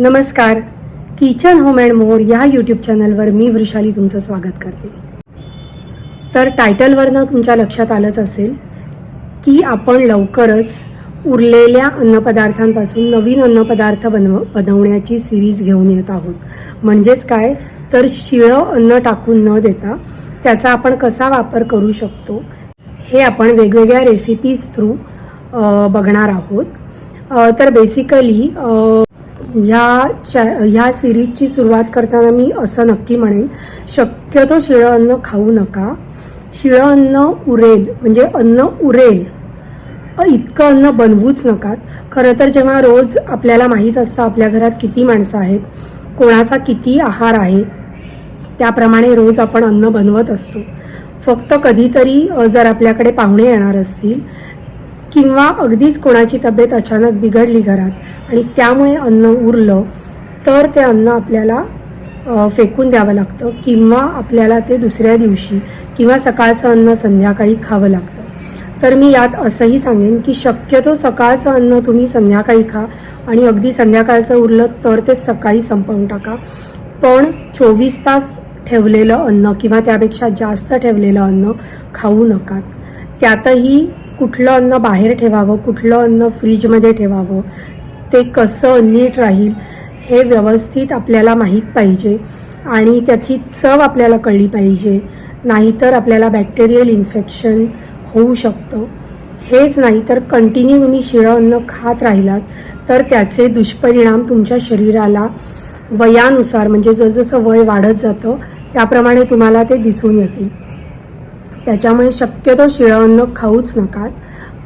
नमस्कार. Kitchen home and more या YouTube चॅनलवर मी वृषाली तुमचं स्वागत करते. तर टायटलवरनं तुमच्या लक्षात आलंच असेल की आपण लवकरच उरलेल्या अन्नपदार्थांपासून नवीन अन्नपदार्थ बनव बनवण्याची सिरीज घेऊन येत आहोत. म्हणजेच काय? तर शिळं अन्न टाकून न देता त्याचा आपण कसा वापर करू शकतो हे आपण वेगवेगळ्या रेसिपीज थ्रू बघणार आहोत. तर बेसिकली ह्या चॅ ह्या सिरीजची सुरुवात करताना मी असं नक्की म्हणेन शक्यतो शिळं अन्न खाऊ नका. शिळं अन्न उरेल म्हणजे अन्न उरेल. इतकं अन्न बनवूच नकात खरं तर जेव्हा रोज आपल्याला माहीत असतं आपल्या घरात किती माणसं आहेत कोणाचा किती आहार आहे त्याप्रमाणे रोज आपण अन्न बनवत असतो. फक्त कधीतरी जर आपल्याकडे पाहुणे येणार असतील किंवा अगदीच कोणाची तब्येत अचानक बिघडली घरात आणि त्यामुळे अन्न उरलं तर ते अन्न आपल्याला फेकून द्यावं लागतं किंवा आपल्याला ते दुसऱ्या दिवशी किंवा सकाळचं अन्न संध्याकाळी खावं लागतं. तर मी यात असंही सांगेन की शक्यतो सकाळचं अन्न तुम्ही संध्याकाळी खा आणि अगदी संध्याकाळचं उरलं तर ते सकाळी संपवून टाका. पण चोवीस तास ठेवलेलं अन्न किंवा त्यापेक्षा जास्त ठेवलेलं अन्न खाऊ नका. त्यातही कुठलं अन्न बाहेर ठेवावं कुठलं अन्न फ्रीजमध्ये ठेवावं ते कसं नीट राहील हे व्यवस्थित आपल्याला माहीत पाहिजे आणि त्याची चव आपल्याला कळली पाहिजे. नाहीतर आपल्याला बॅक्टेरियल इन्फेक्शन होऊ शकतं. हेच नाही तर कंटिन्यू तुम्ही शिळं अन्न खात राहिलात तर त्याचे दुष्परिणाम तुमच्या शरीराला वयानुसार म्हणजे जसजसं वय वाढत जातं त्याप्रमाणे तुम्हाला ते दिसून येतील. त्याच्यामुळे शक्यतो शिळं अन्न खाऊच नका.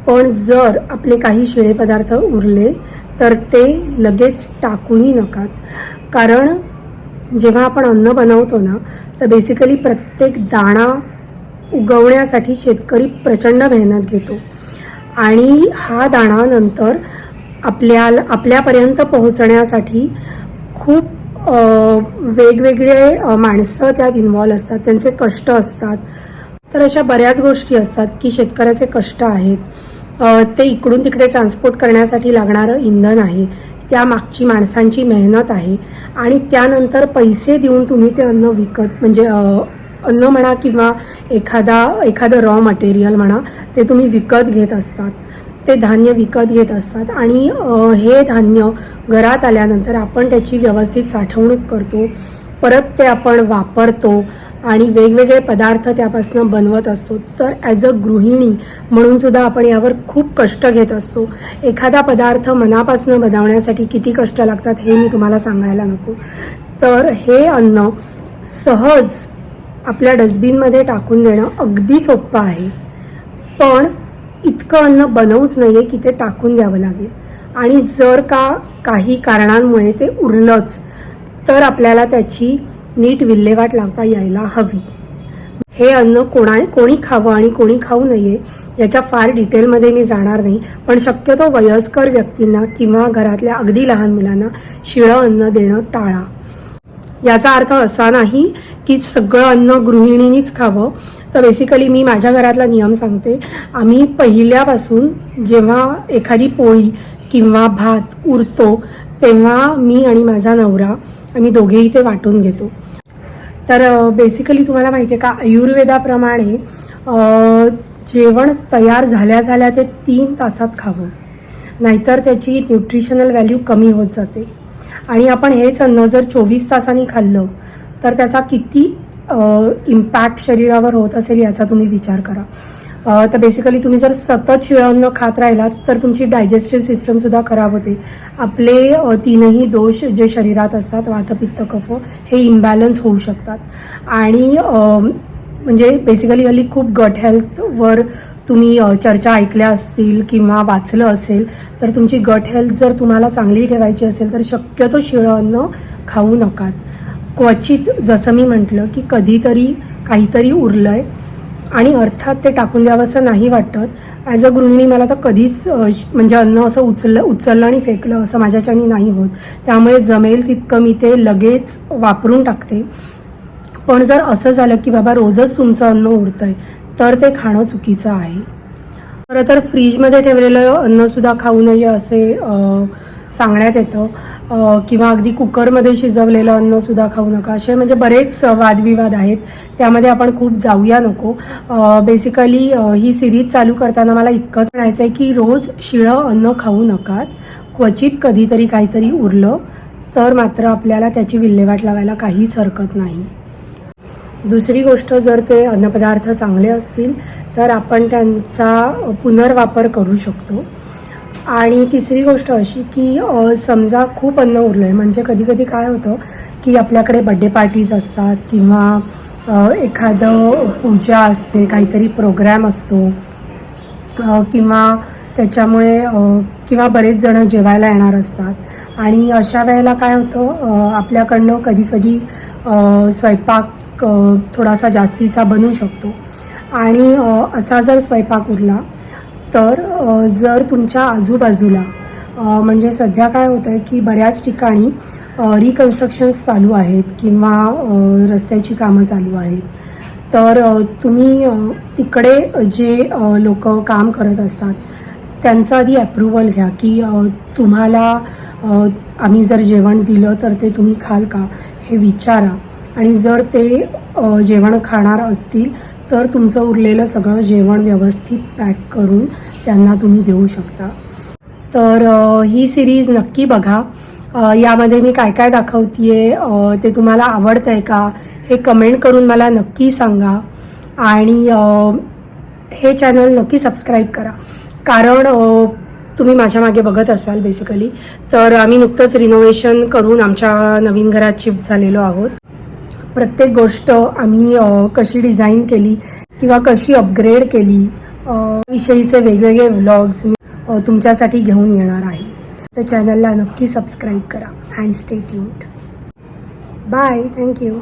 पण जर आपले काही शिळे पदार्थ उरले तर ते लगेच टाकूही नकात कारण जेव्हा आपण अन्न बनवतो ना तर बेसिकली प्रत्येक दाणा उगवण्यासाठी शेतकरी प्रचंड मेहनत घेतो. आणि हा दाणा नंतर आपल्याला आपल्यापर्यंत पोहोचण्यासाठी खूप वेगवेगळे माणसं त्यात इन्वॉल्व असतात. त्यांचे कष्ट असतात. तर अशा बऱ्याच गोष्टी असतात की शेतकऱ्याचे कष्ट आहेत. ते इकडून तिकडे ट्रान्सपोर्ट करण्यासाठी लागणारं इंधन आहे. त्या मागची माणसांची मेहनत आहे. आणि त्यानंतर पैसे देऊन तुम्ही ते अन्न विकत म्हणजे अन्न म्हणा किंवा एखादा एखादं रॉ मटेरियल म्हणा ते तुम्ही विकत घेत असतात. ते धान्य विकत घेत असतात. आणि हे धान्य घरात आल्यानंतर आपण त्याची व्यवस्थित साठवणूक करतो. परत ते आपण वापरतो. आणि वेगवेगळे पदार्थ त्यापासून बनवत असतो. तर ॲज अ गृहिणी म्हणून सुद्धा आपण यावर खूप कष्ट घेत असतो. एखादा पदार्थ मनापासून बनवण्यासाठी किती कष्ट लागतात हे मी तुम्हाला सांगायला नको. तर हे अन्न सहज आपल्या डस्टबिनमध्ये टाकून देणं अगदी सोपं आहे. पण इतकं अन्न बनवूच नाही आहे की ते टाकून द्यावं लागेल. आणि जर का काही कारणांमुळे ते उरलंच तर आपल्याला त्याची नीट विल्हेवाट लावता यायला हवी. हे अन्न कोणा कोणी खावं आणि कोणी खाऊ नये याच्या फार डिटेलमध्ये मी जाणार नाही पण शक्यतो वयस्कर व्यक्तींना किंवा घरातल्या अगदी लहान मुलांना शिळं अन्न देणं टाळा. याचा अर्थ असा नाही की सगळं अन्न गृहिणीनीच खावं. तर बेसिकली मी माझ्या घरातला नियम सांगते. आम्ही पहिल्यापासून जेव्हा एखादी पोळी किंवा भात उरतो तेव्हा मी आणि माझा नवरा आम्ही दोघेही ते वाटून घेतो. तर बेसिकली तुम्हाला माहिती आहे का आयुर्वेदाप्रमाणे जेवण तयार झाल्या झाल्या ते तीन तासात खावं. नाहीतर त्याची न्यूट्रिशनल व्हॅल्यू कमी होत जाते. आणि आपण हेच अन्न जर चोवीस तासांनी खाल्लं तर त्याचा किती इम्पॅक्ट शरीरावर होत असेल याचा तुम्ही विचार करा. तर बेसिकली तुम्ही जर सतत शिळं अन्न खात राहिलात तर तुमची डायजेस्टिव्ह सिस्टमसुद्धा खराब होते. आपले तीनही दोष जे शरीरात असतात वातपित्त कफ हे इम्बॅलन्स होऊ शकतात. आणि म्हणजे बेसिकली हल्ली खूप गट हेल्थवर तुम्ही चर्चा ऐकल्या असतील किंवा वाचलं असेल तर तुमची गट हेल्थ जर तुम्हाला चांगली ठेवायची असेल तर शक्यतो शिळं अन्न खाऊ नका. क्वचित जसं मी म्हटलं की कधीतरी काहीतरी उरलं आहे आणि अर्थात ते टाकून द्यावं असं नाही वाटत. ॲज अ गृहिणी मला तर कधीच म्हणजे अन्न असं उचललं उचललं आणि फेकलं असं माझ्याच्यानी नाही होत. त्यामुळे जमेल तितकं मी ते लगेच वापरून टाकते. पण जर असं झालं की बाबा रोजच तुमचं अन्न उरतंय तर ते खाणं चुकीचं आहे. खरं तर फ्रीजमध्ये ठेवलेलं अन्नसुद्धा खाऊ नये असे सांगण्यात येतं. किंवा अगदी कुकरमध्ये शिजवलेलं अन्नसुद्धा खाऊ नका. असे म्हणजे बरेच वादविवाद आहेत. त्यामध्ये आपण खूप जाऊया नको. बेसिकली ही सिरीज चालू करताना मला इतकंच म्हणायचं आहे की रोज शिळं अन्न खाऊ नका क्वचित कधीतरी काहीतरी उरलं तर मात्र आपल्याला त्याची विल्हेवाट लावायला काहीच हरकत नाही. दुसरी गोष्ट जर ते अन्नपदार्थ चांगले असतील तर आपण त्यांचा पुनर्वापर करू शकतो. आणि तिसरी गोष्ट अशी की समजा खूप अन्न उरलं आहे म्हणजे कधी कधी काय होतं की आपल्याकडे बड्डे पार्टीज असतात किंवा एखादं पूजा असते काहीतरी प्रोग्रॅम असतो किंवा त्याच्यामुळे किंवा बरेच जण जेवायला येणार असतात. आणि अशा वेळेला काय होतं आपल्याकडनं कधीकधी स्वयंपाक थोडासा जास्तीचा बनू शकतो. आणि असा जर स्वयंपाक उरला तर जर तुमच्या आजूबाजूला म्हणजे सध्या काय होतं आहे की बऱ्याच ठिकाणी रिकन्स्ट्रक्शन्स चालू आहेत किंवा रस्त्याची कामं चालू आहेत. तर तुम्ही तिकडे जे लोक काम करत असतात त्यांचं आधी अप्रुव्हल घ्या की तुम्हाला आम्ही जर जेवण दिलं तर ते तुम्ही खाल का हे विचारा. आणि जर ते जेवण खाणार असतील तर तुमचं उरलेलं सगळं जेवण व्यवस्थित पॅक करून त्यांना तुम्ही देऊ शकता. तर ही सिरीज नक्की बघा. यामध्ये मी काय काय दाखवतीये ते तुम्हाला आवडतं आहे का हे कमेंट करून मला नक्की सांगा. आणि हे चॅनल नक्की सबस्क्राईब करा. कारण तुम्ही माझ्या मागे बघत असाल बेसिकली. तर आम्ही नुकतंच रिनोव्हेशन करून आमच्या नवीन घरात शिफ्ट झालेलो आहोत. प्रत्येक गोष्ट आम्ही कशी डिझाईन केली किंवा कशी अपग्रेड केली विषयीचे वेगवेगळे व्लॉग्स मी तुमच्यासाठी घेऊन येणार आहे. तर चॅनलला नक्की सबस्क्राईब करा अँड स्टे ट्यूट बाय थँक्यू